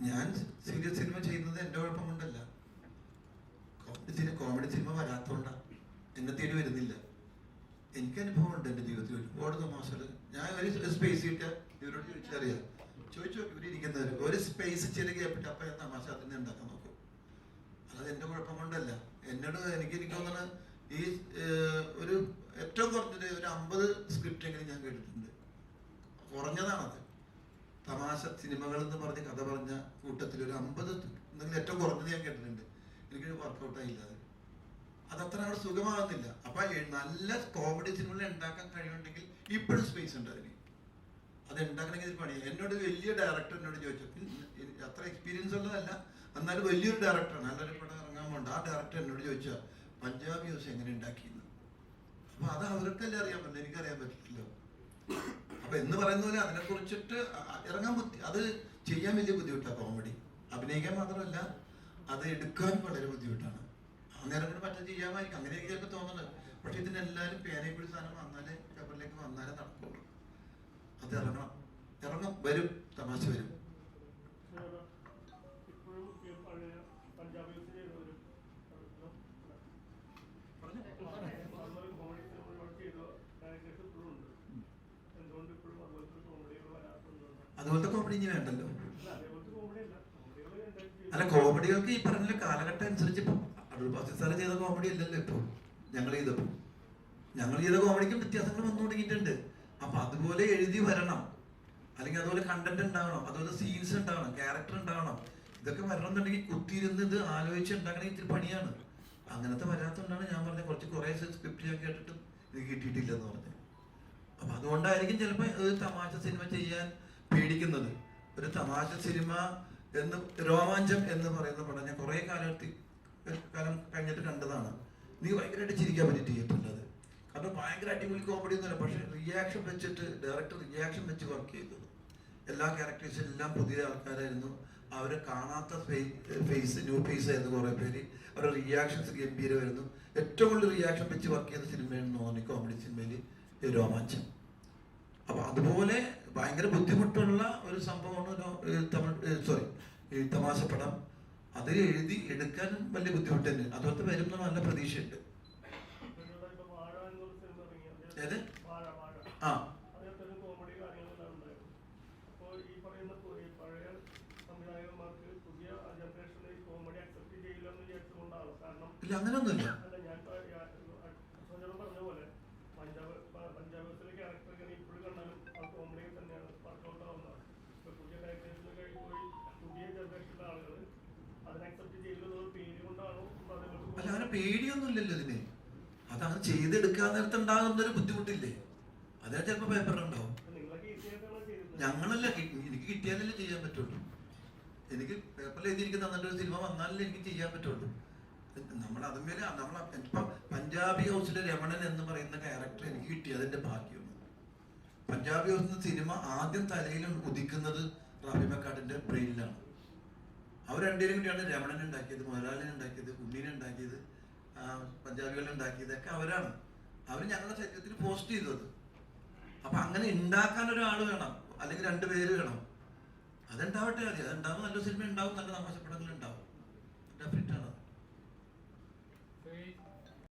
ഞാൻ serious cinema ചെയ്യുന്നത് എന്റെ കുഴപ്പം കൊണ്ടല്ല കോമഡി സിനിമ കോമഡി സിനിമ വരാത്തോണ്ടാണ് എന്നെ തേടി വരുന്നില്ല. എനിക്ക് അനുഭവമുണ്ട് എന്റെ ജീവിതത്തിൽ ഒരുപാട് തമാശകൾ. ഞാൻ ഒരു സ്പേസ് കിട്ടിയ ഇവരോട് ചോദിച്ചറിയാം. ചോദിച്ചു നോക്കി ഇവർ ഒരു സ്പേസ് ചെറിയ അപ്പൊ ഞാൻ തമാശ അതിനെ ഉണ്ടാക്കാൻ നോക്കും. അത് കുഴപ്പം കൊണ്ടല്ല എന്നോട് എനിക്ക് എനിക്ക് തോന്നുന്നത് ഈ ഏഹ്, ഒരു ഏറ്റവും കുറഞ്ഞത് ഒരു അമ്പത് സ്ക്രിപ്റ്റ് എങ്കിലും ഞാൻ കേട്ടിട്ടുണ്ട് കുറഞ്ഞതാണത് തമാശ സിനിമകൾ എന്ന് പറഞ്ഞ് കഥ പറഞ്ഞ കൂട്ടത്തിൽ ഒരു അമ്പത് എന്തെങ്കിലും ഏറ്റവും കുറഞ്ഞത് ഞാൻ കേട്ടിട്ടുണ്ട്. എനിക്ക് വർക്കൗട്ടായില്ല അത് അത്. അത്ര അവിടെ സുഖമാകുന്നില്ല. അപ്പൊ നല്ല കോമഡി സിനിമകൾ ഉണ്ടാക്കാൻ കഴിയുന്നുണ്ടെങ്കിൽ ഇപ്പോഴും സ്പേസ് ഉണ്ട് അതിന്. അത് ഉണ്ടാക്കണമെങ്കിൽ പണിയാണ് എന്നോട് വലിയ ഡയറക്ടർ എന്നോട് ചോദിച്ചു. അത്ര എക്സ്പീരിയൻസ് ഉള്ളതല്ല. എന്നാലും വലിയൊരു ഡയറക്ടറാണ് നല്ലൊരു പടം ഇറങ്ങാൻ പോകണ്ട ആ ഡയറക്ടർ എന്നോട് ചോദിച്ചാൽ പഞ്ചാബ് ന്യൂസ് എങ്ങനെ ഉണ്ടാക്കിയെന്ന്? അപ്പൊ അത് അവർക്കല്ലേ അറിയാൻ പറ്റില്ല. എനിക്കറിയാൻ പറ്റില്ലല്ലോ. അപ്പൊ എന്ന് പറയുന്ന പോലെ അതിനെ കുറിച്ചിട്ട് ഇറങ്ങാൻ ബുദ്ധി അത് ചെയ്യാൻ വലിയ ബുദ്ധിമുട്ടാണ് കോമഡി അഭിനയിക്കാൻ മാത്രമല്ല അത് എടുക്കാൻ വളരെ ബുദ്ധിമുട്ടാണ്. അന്നേരം കൂടെ മറ്റേ ചെയ്യാമായിരിക്കും. അങ്ങനെയൊക്കെ തോന്നുന്നത് പക്ഷെ ഇതിനെല്ലാവരും പേനയെ കൂടി സാധനം വന്നാലേ പേപ്പറിലേക്ക് വന്നാലേ നടക്കുള്ളൂ. അത് ഇറങ്ങണം. ഇറങ്ങും. വരും. തമാശ വരും. അതുപോലത്തെ കോമഡി ഇനി വേണ്ടല്ലോ. അല്ല കോമഡികൾക്ക് ഈ പറഞ്ഞ കാലഘട്ടം അനുസരിച്ച് ഇപ്പൊ അടൂർ ബാസി സാറ് ചെയ്ത കോമഡി അല്ലല്ലോ ഇപ്പൊ. ഞങ്ങൾ ചെയ്തപ്പോ ഞങ്ങൾ ചെയ്ത കോമഡിക്കും വ്യത്യാസങ്ങൾ വന്നു തുടങ്ങിയിട്ടുണ്ട്. അപ്പൊ അതുപോലെ എഴുതി വരണം. അല്ലെങ്കിൽ അതുപോലെ കണ്ടന്റ് ഉണ്ടാവണം. അതുപോലെ സീൻസ് ഉണ്ടാവണം. ക്യാരക്ടർ ഉണ്ടാവണം. ഇതൊക്കെ വരണം എന്നുണ്ടെങ്കിൽ കുത്തിയിരുന്ന് ഇത് ആലോചിച്ച് ഉണ്ടാക്കണമെങ്കിൽ ഇത്തിരി പണിയാണ്. അങ്ങനത്തെ വരാത്തതുകൊണ്ടാണ് ഞാൻ പറഞ്ഞത് കുറച്ച് കുറേ സ്ക്രിപ്റ്റ് ഞാൻ കേട്ടിട്ടും ഇത് കിട്ടിയിട്ടില്ലെന്ന് പറഞ്ഞത്. അപ്പൊ അതുകൊണ്ടായിരിക്കും ചിലപ്പോൾ തമാശ സിനിമ ചെയ്യാൻ പേടിക്കുന്നത്. ഒരു തമാശ സിനിമ എന്ന് രോമാഞ്ചം എന്ന് പറയുന്ന പടം ഞാൻ കുറേ കാലത്തി കാലം കഴിഞ്ഞിട്ട് കണ്ടതാണ്. നീ ഭയങ്കരമായിട്ട് ചിരിക്കാൻ പറ്റി തിയേറ്ററിലത് കാരണം ഭയങ്കര അടിപൊളി കോമഡി ഒന്നുമില്ല പക്ഷെ റിയാക്ഷൻ വെച്ചിട്ട് ഡയറക്ടർ റിയാക്ഷൻ വെച്ച് വർക്ക് ചെയ്തത്. എല്ലാ ക്യാരക്ടേഴ്സും എല്ലാം പുതിയ ആൾക്കാരായിരുന്നു. അവരെ കാണാത്ത ഫേസ് ന്യൂ ഫേസ് ആയിരുന്നു കുറേ പേര്. അവരുടെ റിയാക്ഷൻസ് ഗംഭീരമായിരുന്നു. ഏറ്റവും കൂടുതൽ റിയാക്ഷൻ വെച്ച് വർക്ക് ചെയ്ത സിനിമയാണ് നോർണി കോമഡി സിനിമയിൽ രോമാഞ്ചം. അപ്പൊ അതുപോലെ ഭയങ്കര ബുദ്ധിമുട്ടുള്ള ഒരു സംഭവമാണ് തമിഴ് സോറി ഈ തമാശ പടം. അത് എഴുതി എടുക്കാൻ വലിയ ബുദ്ധിമുട്ട് തന്നെ. അതുപോലത്തെ വരും നല്ല പ്രതീക്ഷയുണ്ട്. ഏത്? ആ. ഇല്ല കോമഡി അങ്ങനെ പേടിയൊന്നുമില്ലല്ലോ ഇതിന്. അതങ്ങനെ ചെയ്തെടുക്കാൻ നേരത്തെ ഉണ്ടാകുന്ന ഒരു ബുദ്ധിമുട്ടില്ലേ? അതേ ചിലപ്പോൾ പേപ്പറിലുണ്ടാവും ഞങ്ങളല്ല എനിക്ക് കിട്ടിയാലല്ലേ ചെയ്യാൻ പറ്റുള്ളൂ. എനിക്ക് പേപ്പറിൽ എഴുതിയിരിക്കുന്ന ഒരു സിനിമ വന്നാലല്ലേ എനിക്ക് ചെയ്യാൻ പറ്റുള്ളൂ. നമ്മൾ അതുമേലെ നമ്മൾ ഇപ്പൊ പഞ്ചാബി ഹൗസിലെ രമണൻ എന്ന് പറയുന്ന ക്യാരക്ടർ എനിക്ക് കിട്ടി അതിന്റെ ഭാഗ്യമാണ്. പഞ്ചാബി ഹൗസ് എന്ന സിനിമ ആദ്യം തലയിൽ ഉദിക്കുന്നത് റഫിമക്കാടിന്റെ അവർ രണ്ടുപേരും കൂടിയാണ് രമണൻ ഉണ്ടാക്കിയത് മുതലാളിനെ ഉണ്ടാക്കിയത് ഉണ്ണിനെ ഉണ്ടാക്കിയത് പഞ്ചാബികളെ ഉണ്ടാക്കിയത് ഒക്കെ അവരാണ്. അവർ ഞങ്ങളുടെ ശരീരത്തിൽ പോസ്റ്റ് ചെയ്തത്. അപ്പൊ അങ്ങനെ ഉണ്ടാക്കാൻ ഒരാൾ വേണം അല്ലെങ്കിൽ രണ്ട് പേര് വേണം. അതുണ്ടാവട്ടെ മതി അതുണ്ടാവും നല്ല സിനിമ ഉണ്ടാവും നല്ല തമാശപ്പടങ്ങൾ ഉണ്ടാവും.